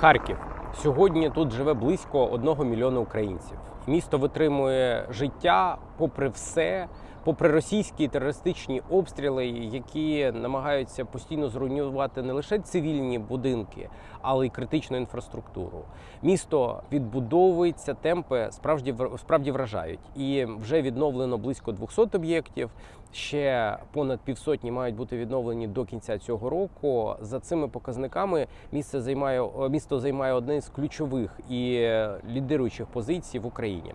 Харків. Сьогодні тут живе близько одного мільйона українців. Місто витримує життя попри все, попри російські терористичні обстріли, які намагаються постійно зруйнувати не лише цивільні будинки, але й критичну інфраструктуру. Місто відбудовується, темпи справді справді вражають. І вже відновлено близько 200 об'єктів. Ще понад півсотні мають бути відновлені до кінця цього року. За цими показниками місце займає місто займає одне з ключових і е, лідируючих позицій в Україні.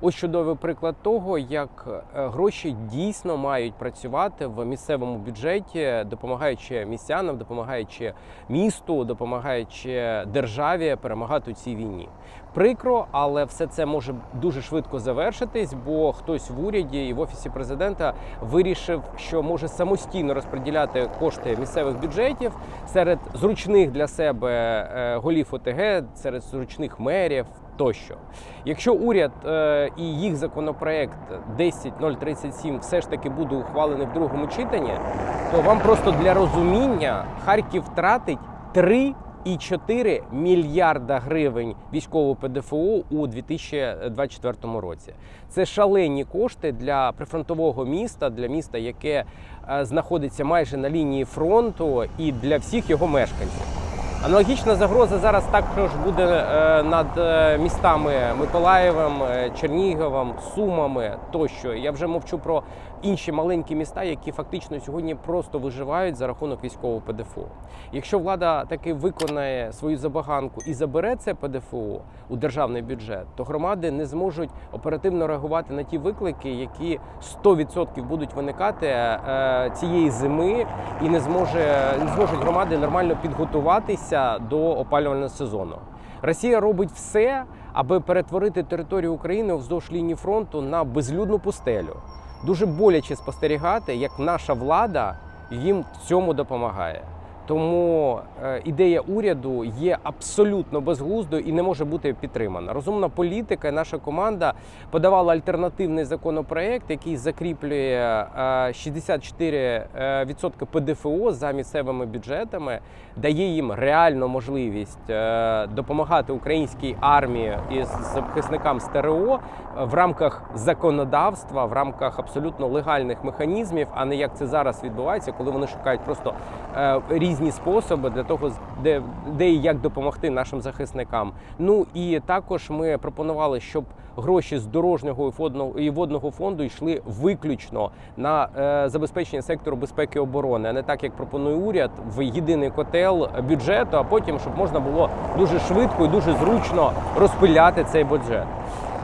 Ось чудовий приклад того, як е, гроші дійсно мають працювати в місцевому бюджеті, допомагаючи містянам, допомагаючи місту, допомагаючи державі перемагати у цій війні. Прикро, але все це може дуже швидко завершитись, бо хтось в уряді і в офісі президента вирішив, що може самостійно розподіляти кошти місцевих бюджетів серед зручних для себе е, голів ОТГ, серед зручних мерів тощо. Якщо уряд е, і їх законопроект 10037 все ж таки буде ухвалений в другому читанні, то вам просто для розуміння Харків втратить 3,4 мільярда гривень військового ПДФО у 2024 році. Це шалені кошти для прифронтового міста, для міста, яке е, знаходиться майже на лінії фронту, і для всіх його мешканців. Аналогічна загроза зараз також буде е, над е, містами Миколаєвом, е, Черніговом, Сумами тощо. Я вже мовчу про інші маленькі міста, які фактично сьогодні просто виживають за рахунок військового ПДФО. Якщо влада таки виконає свою забаганку і забере це ПДФО у державний бюджет, то громади не зможуть оперативно реагувати на ті виклики, які 100% будуть виникати цієї зими, і не зможе не зможуть громади нормально підготуватися до опалювального сезону. Росія робить все, аби перетворити територію України вздовж лінії фронту на безлюдну пустелю. Дуже боляче спостерігати, як наша влада їм в цьому допомагає. Тому е, ідея уряду є абсолютно безглуздою і не може бути підтримана. Розумна політика. Наша команда подавала альтернативний законопроект, який закріплює е, 64% ПДФО за місцевими бюджетами, дає їм реальну можливість е, допомагати українській армії і захисникам СТРО в рамках законодавства, в рамках абсолютно легальних механізмів, а не як це зараз відбувається, коли вони шукають просто е, різні способи для того, де, де і як допомогти нашим захисникам. Ну і також ми пропонували, щоб гроші з дорожнього і водного, і водного фонду йшли виключно на е, забезпечення сектору безпеки і оборони, а не так, як пропонує уряд, в єдиний котел бюджету, а потім щоб можна було дуже швидко і дуже зручно розпиляти цей бюджет.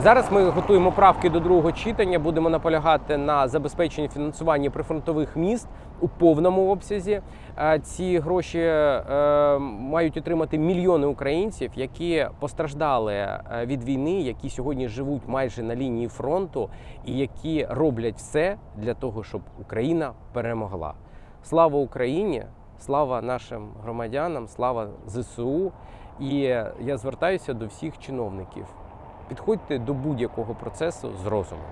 Зараз ми готуємо правки до другого читання. Будемо наполягати на забезпеченні фінансування прифронтових міст у повному обсязі. Е, Ці гроші е, мають отримати мільйони українців, які постраждали е, від війни, які сьогодні живуть майже на лінії фронту, і які роблять все для того, щоб Україна перемогла. Слава Україні! Слава нашим громадянам, слава ЗСУ. І я звертаюся до всіх чиновників. Підходьте до будь-якого процесу з розумом.